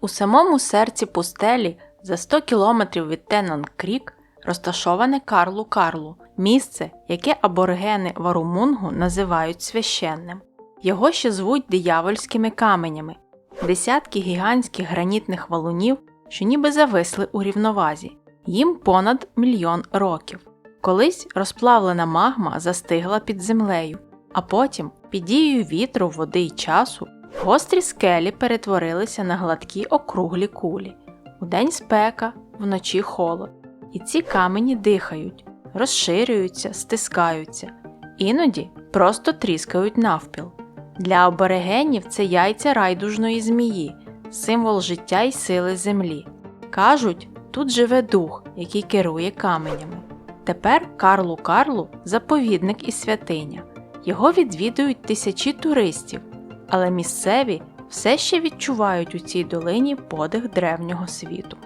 У самому серці пустелі за 100 кілометрів від Теннон Крік розташоване Карлу Карлу, місце, яке аборигени Варумунгу називають священним. Його ще звуть диявольськими каменями, десятки гігантських гранітних валунів, що ніби зависли у рівновазі. Їм понад мільйон років. Колись розплавлена магма застигла під землею, а потім, під дією вітру, води й часу, гострі скелі перетворилися на гладкі округлі кулі. Удень спека, вночі холод. І ці камені дихають, розширюються, стискаються, іноді просто тріскають навпіл. Для аборигенів це яйця райдужної змії, символ життя й сили землі. Кажуть, тут живе дух, який керує каменями. Тепер Карлу Карлу заповідник і святиня. Його відвідують тисячі туристів, але місцеві все ще відчувають у цій долині подих древнього світу.